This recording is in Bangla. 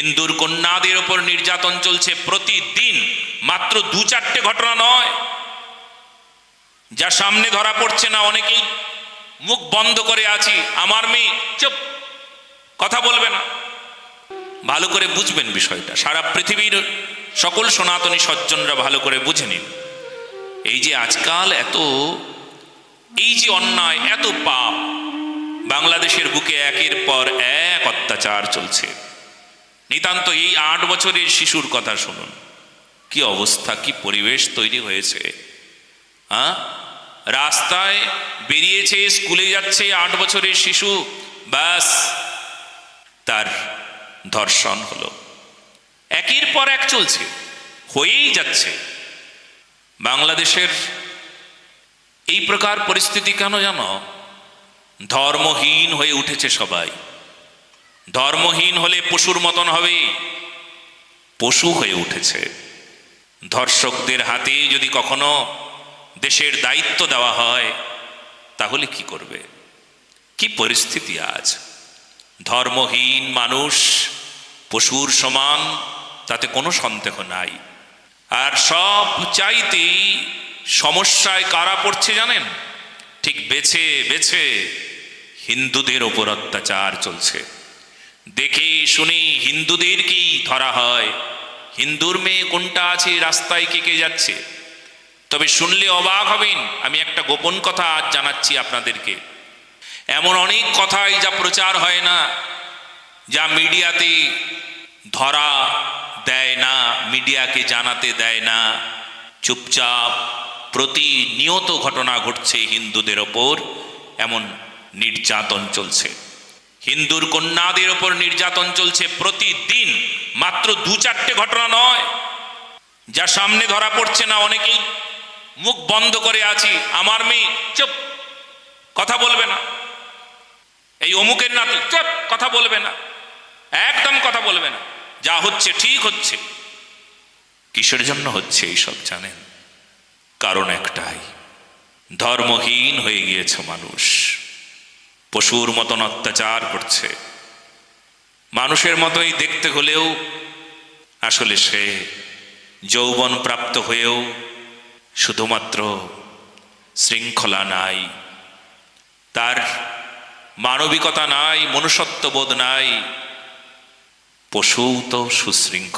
হিন্দুর কন্যাদের ওপর নির্যাতন চলছে প্রতিদিন। মাত্র দু চারটে ঘটনা নয়। যা সামনে ধরা পড়ছে না অনেকেই। মুখ বন্ধ করে আছি। আমার মেয়ে, চুপ। কথা বলবে না। ভালো করে বুঝবেন বিষয়টা। সারা পৃথিবীর সকল সনাতনী সজ্জনরা ভালো করে বুঝে নিন। এই যে আজকাল এত, এই যে অন্যায়, এত পাপ। বাংলাদেশের বুকে একের পর এক অত্যাচার চলছে। নিতান্ত এই আট বছরের শিশুর কথা শুনুন। কি অবস্থা, কি পরিবেশ তৈরি হয়েছে? হ্যাঁ? রাস্তায় বেরিয়েছে, স্কুলে যাচ্ছে আট বছরের শিশু, ব্যাস। তার ধর্ষণ হলো। একের পর এক চলছে, হয়েই যাচ্ছে। বাংলাদেশের এই প্রকার পরিস্থিতি কেন জানো? ধর্মহীন হয়ে উঠেছে সবাই। ধর্মহীন হলে পশুর মতন হবে। পশু হয়ে উঠেছে। ধর্ষকদের হাতে যদি কখনো দেশের দায়িত্ব দেওয়া হয়, তাহলে কি করবে? কি পরিস্থিতি আজ? ধর্মহীন মানুষ, পশুর সমান, তাতে কোনো সন্দেহ নাই। আর সব চাইতেই সমস্যায় কারা পড়ছে জানেন? ঠিক বেছে বেছে হিন্দুদের ওপর অত্যাচার চলছে। দেখে শুনে হিন্দুদের কি ধরা হয়? হিন্দুর মেয়ে কোনটা আছে রাস্তায় কে কে যাচ্ছে? তবে শুনলে অবাক হবেন, আমি একটা গোপন কথা আজ জানাচ্ছি আপনাদেরকে। এমন অনেক কথাই যা প্রচার হয় না, যা মিডিয়াতে ধরা দেয় না, মিডিয়াকে জানাতে দেয় না। চুপচাপ প্রতিনিয়ত ঘটনা ঘটছে হিন্দুদের ওপর, এমন নির্যাতন চলছে। হিন্দুর কন্যাদের ওপর নির্যাতন চলছে প্রতিদিন, মাত্র দু চারটে ঘটনা নয়। যা সামনে ধরা পড়ছে না, অনেকেই মুখ বন্ধ করে আছি। আমার মেয়ে, চুপ, কথা বলবে না। এই অমুকের নাতি, চুপ, কথা বলবে না। একদম কথা বলবে না। যা হচ্ছে ঠিক হচ্ছে। কিসের জন্য হচ্ছে এইসব জানেন? কারণ একটাই, ধর্মহীন হয়ে গিয়েছে মানুষ। পশুর মতন অত্যাচার করছে। মানুষের মতোই দেখতে হলেও আসলে সে যৌবন প্রাপ্ত হয়েও শুধুমাত্র শৃঙ্খলা নাই, তার মানবিকতা নাই, মনুষ্যত্ববোধ নাই পশু তো সুশৃঙ্খল।